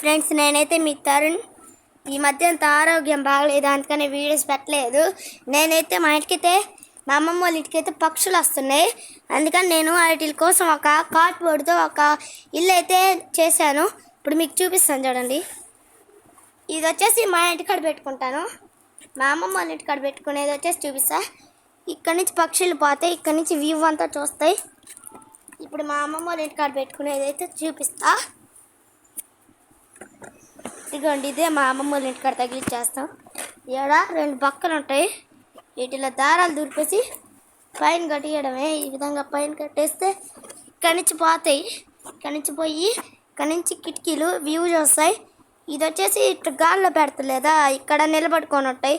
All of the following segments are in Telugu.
ఫ్రెండ్స్ నేనైతే మీ తరుణ్. ఈ మధ్య అంత ఆరోగ్యం బాగలేదు? అందుకని వీడియోస్ పెట్టలేదు. నేనైతే మా ఇంటికైతే మా అమ్మమ్మ వాళ్ళ ఇంటికైతే పక్షులు వస్తున్నాయి. అందుకని నేను వాటి కోసం ఒక కార్డ్బోర్డ్తో ఒక ఇల్లు అయితే చేశాను. ఇప్పుడు మీకు చూపిస్తాను చూడండి. ఇది వచ్చేసి మా ఇంటికాడ పెట్టుకుంటాను. మా అమ్మమ్మ వాళ్ళ ఇంటికాడ పెట్టుకునేది వచ్చేసి చూపిస్తా. ఇక్కడ నుంచి పక్షులు పోతాయి ఇక్కడ నుంచి వ్యూ అంతా చూస్తాయి. ఇప్పుడు మా అమ్మమ్మ వాళ్ళ ఇంటికాడ పెట్టుకునేది అయితే చూపిస్తా. ఇదిగోండి ఇదే మా అమ్మమ్మ వాళ్ళ ఇంటికాడ తగిలిచ్చేస్తాం. ఈడ రెండు పక్కలు ఉంటాయి. వీటిలో దారాలు దూరిపేసి పైన కట్టేయడమే. ఈ విధంగా పైన కట్టేస్తే కణించి పోతాయి. కణించి పోయి కణించి కిటికీలు వ్యూ చూస్తాయి ఇది వచ్చేసి ఇట్లా గాల్లో పెడతలేదా? ఇక్కడ నిలబడుకొని ఉంటాయి.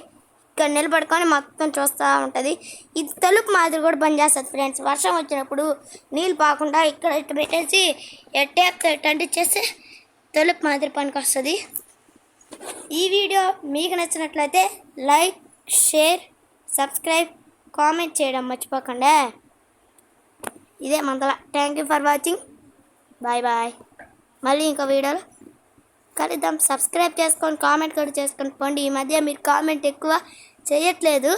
ఇక్కడ నిలబడుకొని మొత్తం చూస్తూ ఉంటుంది. ఇది తలుపు మాదిరి కూడా పనిచేస్తుంది ఫ్రెండ్స్. వర్షం వచ్చినప్పుడు నీళ్ళు పాకుండా ఇక్కడ ఇట్లా పెట్టేసి ఎట్టే ఎట్టంటే చేస్తే తలుపు మాదిరి పనికి వస్తుంది ఈ వీడియో మీకు నచ్చినట్లయితే లైక్ షేర్ సబ్స్క్రైబ్ కామెంట్ చేయడం మర్చిపోకండి. ఇదే మంతల. Thank you for watching bye bye మళ్ళీ ఇంకో వీడియోలో కలుద్దాం. సబ్స్క్రైబ్ చేసుకొని కామెంట్ కూడా చేసుకొని పోండి. ఈ మధ్య మీరు కామెంట్ ఎక్కువ చేయట్లేదు.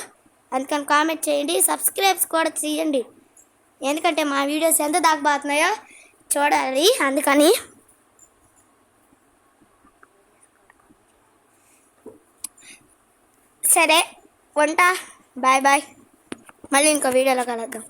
అందుకని కామెంట్ చేయండి. సబ్స్క్రైబ్స్ కూడా చేయండి. ఎందుకంటే మా వీడియోస్ ఎంత దాకాపోతున్నాయో చూడాలి. అందుకని సరే ఉంటా బాయ్ బాయ్. మళ్ళీ ఇంకో వీడియోలో కలుద్దాం.